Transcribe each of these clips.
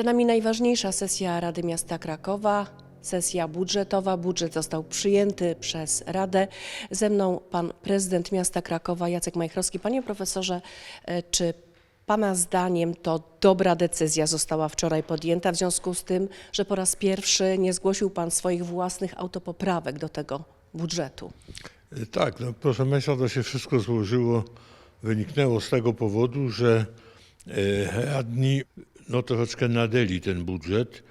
Za nami najważniejsza sesja Rady Miasta Krakowa, sesja budżetowa. Budżet został przyjęty przez Radę. Ze mną pan prezydent miasta Krakowa Jacek Majchrowski. Panie profesorze, e, czy pana zdaniem to dobra decyzja została wczoraj podjęta w związku z tym, że po raz pierwszy nie zgłosił pan swoich własnych autopoprawek do tego budżetu? E, Tak, no proszę Państwa, to się wszystko złożyło, wyniknęło z tego powodu, że e, radni no, troszeczkę nadeli ten budżet.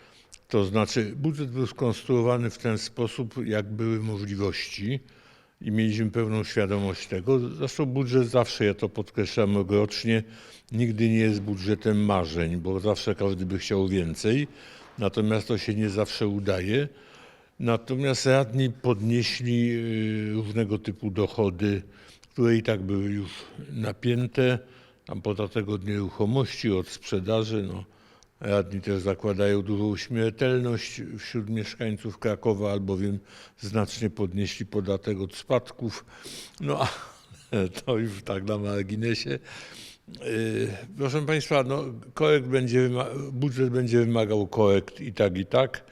To znaczy, budżet był skonstruowany w ten sposób, jak były możliwości i mieliśmy pełną świadomość tego. Zresztą budżet zawsze, ja to podkreślam rokrocznie, nigdy nie jest budżetem marzeń, bo zawsze każdy by chciał więcej, natomiast to się nie zawsze udaje. Natomiast radni podnieśli y, różnego typu dochody, które i tak były już napięte. Tam podatek od nieruchomości, od sprzedaży. No, radni też zakładają dużą śmiertelność wśród mieszkańców Krakowa, albowiem znacznie podnieśli podatek od spadków. No a to już tak na marginesie. Yy, Proszę Państwa, no, korekt będzie, budżet będzie wymagał korekt i tak, i tak.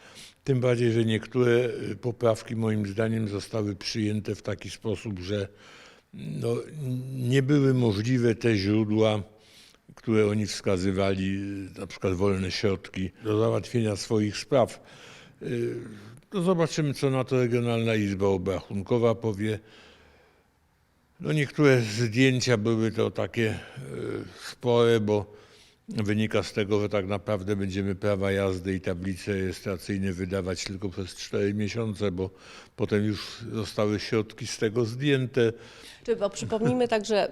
Tym bardziej, że niektóre y, poprawki moim zdaniem zostały przyjęte w taki sposób, że no, nie były możliwe te źródła, które oni wskazywali, y, na przykład wolne środki do załatwienia swoich spraw. Y, To zobaczymy, co na to Regionalna Izba Obrachunkowa powie. No niektóre zdjęcia były to takie e, spore, bo wynika z tego, że tak naprawdę będziemy prawa jazdy i tablice rejestracyjne wydawać tylko przez 4 miesiące, bo potem już zostały środki z tego zdjęte. Czy, bo przypomnijmy także,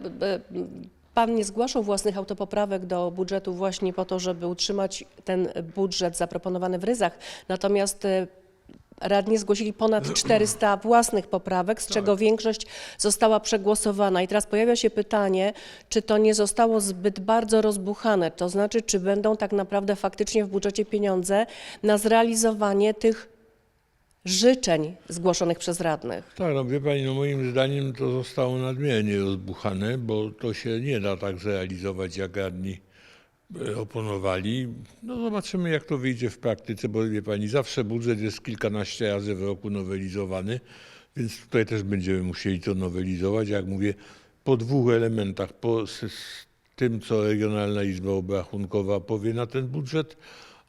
pan nie zgłaszał własnych autopoprawek do budżetu właśnie po to, żeby utrzymać ten budżet zaproponowany w ryzach. Natomiast e, radni zgłosili ponad 400 własnych poprawek, z czego większość została przegłosowana. I teraz pojawia się pytanie, czy to nie zostało zbyt bardzo rozbuchane, to znaczy, czy będą tak naprawdę faktycznie w budżecie pieniądze na zrealizowanie tych życzeń zgłoszonych przez radnych. Tak, no wie Pani, no moim zdaniem to zostało nadmiernie rozbuchane, bo to się nie da tak zrealizować, jak radni oponowali. No zobaczymy, jak to wyjdzie w praktyce, bo wie Pani, zawsze budżet jest kilkanaście razy w roku nowelizowany, więc tutaj też będziemy musieli to nowelizować. Jak mówię, po dwóch elementach, po tym, co Regionalna Izba Obrachunkowa powie na ten budżet,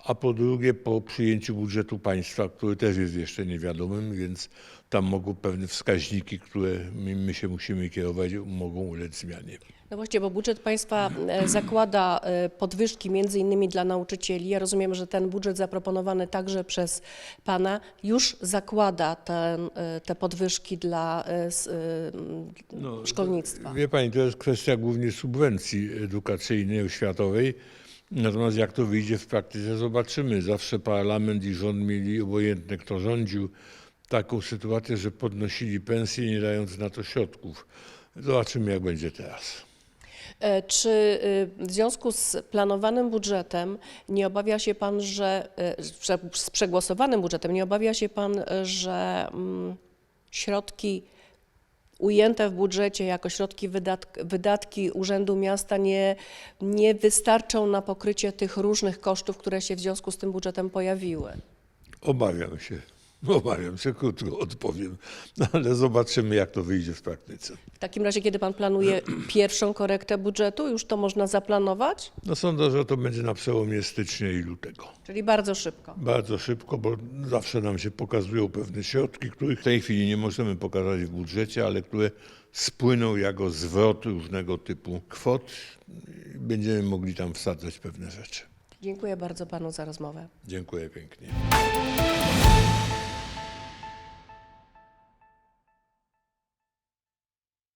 a po drugie po przyjęciu budżetu państwa, który też jest jeszcze niewiadomym, więc tam mogą pewne wskaźniki, które my, się musimy kierować, mogą ulec zmianie. No właśnie, bo budżet państwa e, zakłada e, podwyżki między innymi dla nauczycieli. Ja rozumiem, że ten budżet zaproponowany także przez pana już zakłada ten, e, te podwyżki dla No, szkolnictwa. Wie pani, to jest kwestia głównie subwencji edukacyjnej, oświatowej. Natomiast jak to wyjdzie w praktyce, zobaczymy. Zawsze parlament i rząd mieli, obojętne kto rządził, taką sytuację, że podnosili pensje, nie dając na to środków. Zobaczymy, jak będzie teraz. E, Czy e, w związku z planowanym budżetem nie obawia się pan, że e, z prze- z przegłosowanym budżetem nie obawia się pan, że mm, środki ujęte w budżecie jako środki wydatk, wydatki Urzędu Miasta nie, nie wystarczą na pokrycie tych różnych kosztów, które się w związku z tym budżetem pojawiły? Obawiam się. Obawiam się, krótko odpowiem. No, ale zobaczymy, jak to wyjdzie w praktyce. W takim razie, kiedy pan planuje pierwszą korektę budżetu, już to można zaplanować? No sądzę, że to będzie na przełomie stycznia i lutego. Czyli bardzo szybko. Bardzo szybko, bo zawsze nam się pokazują pewne środki, których w tej chwili nie możemy pokazać w budżecie, ale które spłyną jako zwrot różnego typu kwot. i Będziemy mogli tam wsadzać pewne rzeczy. Dziękuję bardzo panu za rozmowę. Dziękuję pięknie.